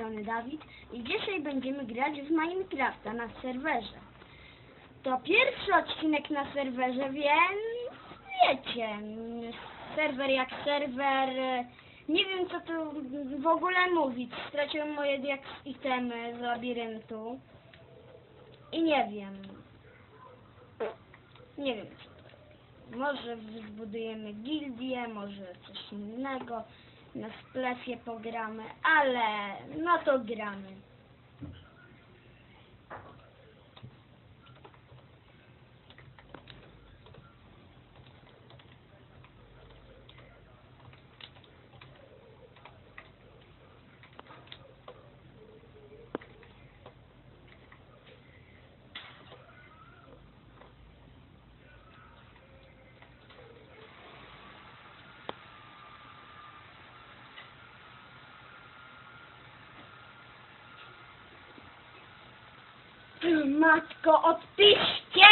strony Dawid i dzisiaj będziemy grać w Minecrafta na serwerze. To pierwszy odcinek na serwerze, więc wiecie, serwer jak serwer, nie wiem co tu w ogóle mówić. Straciłem moje diaks itemy z labiryntu i nie wiem. Nie wiem. Może zbudujemy gildię, może coś innego. Na sklepie pogramy, ale no to gramy. Matko, odpiszcie!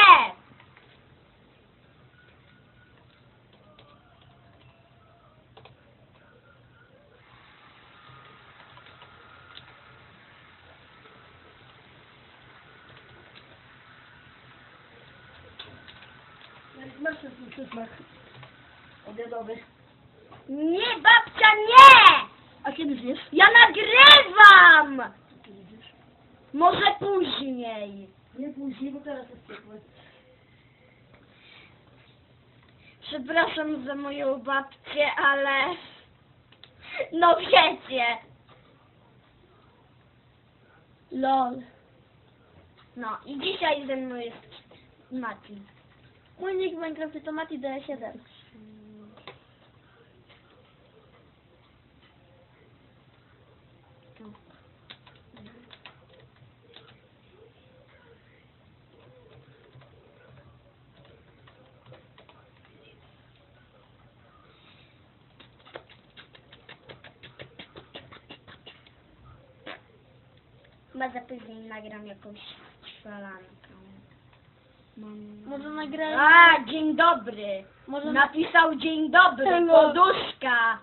Masz ten przysmak obiadowy. Nie, babcia, nie! A kiedy zjesz? Ja nagrywam! Może później. Nie później, bo teraz jest ciepłe. Przepraszam za moją babcię, ale... No wiecie. Lol. No i dzisiaj ze mną jest Mati. Mój nick w Minecrafcie to Mati D7. Chyba za później nagram jakąś. Mam... Może nagramy... A, dzień dobry. Może Napisał dzień dobry, Hello. poduszka.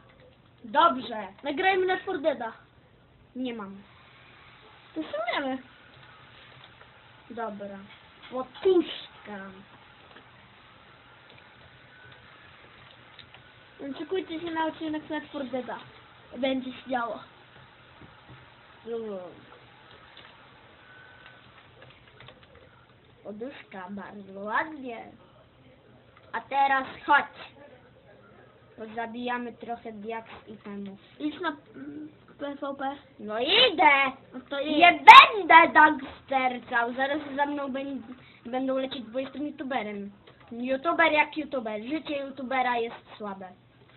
Dobrze, nagrajmy na Fordeda. nie mam. To sumiemy. Dobra. Poduszka. Szykujcie się na odcinek na Fordeda. Będzie się działo. Poduszka, bardzo ładnie. A teraz chodź. Zabijamy trochę diaks i temów. Idź na mm, PvP. No idę! No to Nie będę gangstercał. Zaraz za mną będ- będą lecieć, bo jestem youtuberem. Youtuber jak youtuber. Życie youtubera jest słabe.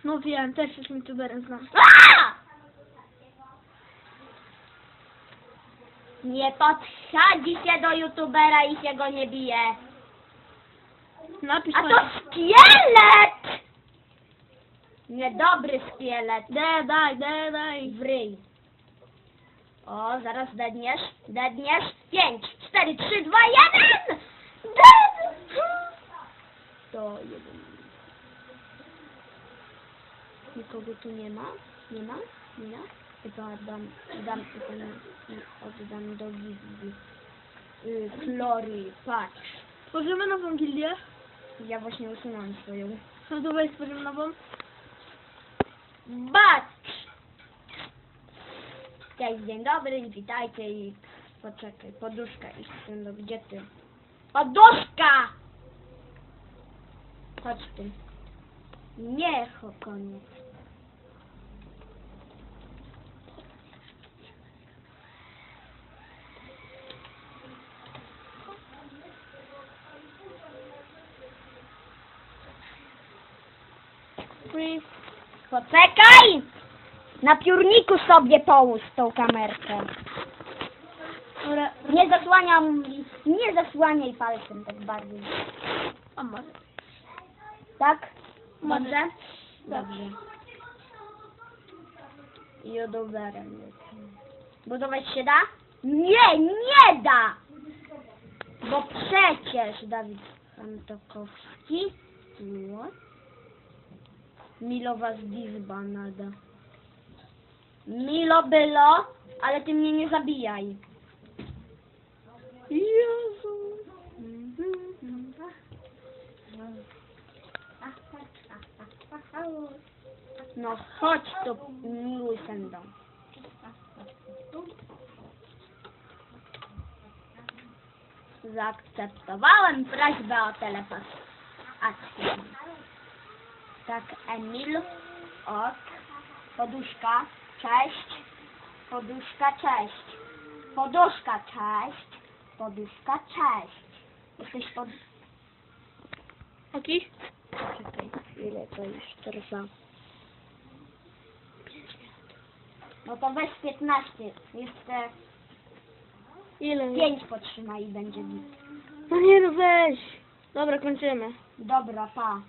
No wiem, też jestem youtuberem, znam. A! Nie podchodzi się do youtubera i się go nie bije. Napisz A to moje- szkielet! Niedobry szkielet. Daj, daj, daj, daj. W ryj. O, zaraz dedniesz. Dedniesz. Pięć, cztery, trzy, dwa, jeden! Dead! To jeden. Nikogo tu nie ma? Nie ma? Nie ma? Chyba dam, dam ten, oddam do gildii. Y, Flory, patrz. Tworzymy nową gildię. Ja właśnie usunąłem swoją. No to weź stworzymy nową. Patrz! Cześć, dzień dobry, witajcie i poczekaj, poduszka i no, gdzie ty? Poduszka! Chodź tu. Nie, ho, koniec. Free. Poczekaj! Na piórniku sobie połóż tą kamerkę. Nie zasłaniam, nie zasłaniaj palcem tak bardziej. A może. Tak? Może. Dobrze? Jodowerem jestem. Budować się da? Nie, nie da! Bo przecież Dawid Antokowski what? Milowa z Dizba nada. Milo było, ale ty mnie nie zabijaj. Jezu. No chodź tu, miły sędą. Zaakceptowałem prośbę o telepatację. Tak, Emil, ok, poduszka, cześć, poduszka, cześć, poduszka, cześć, poduszka, cześć. Jesteś pod... Jaki? Czekaj, ile to już trwa? No to weź 15, jeszcze Ile? 5 potrzymaj i będzie git. No nie no weź. Dobra, kończymy. Dobra, pa.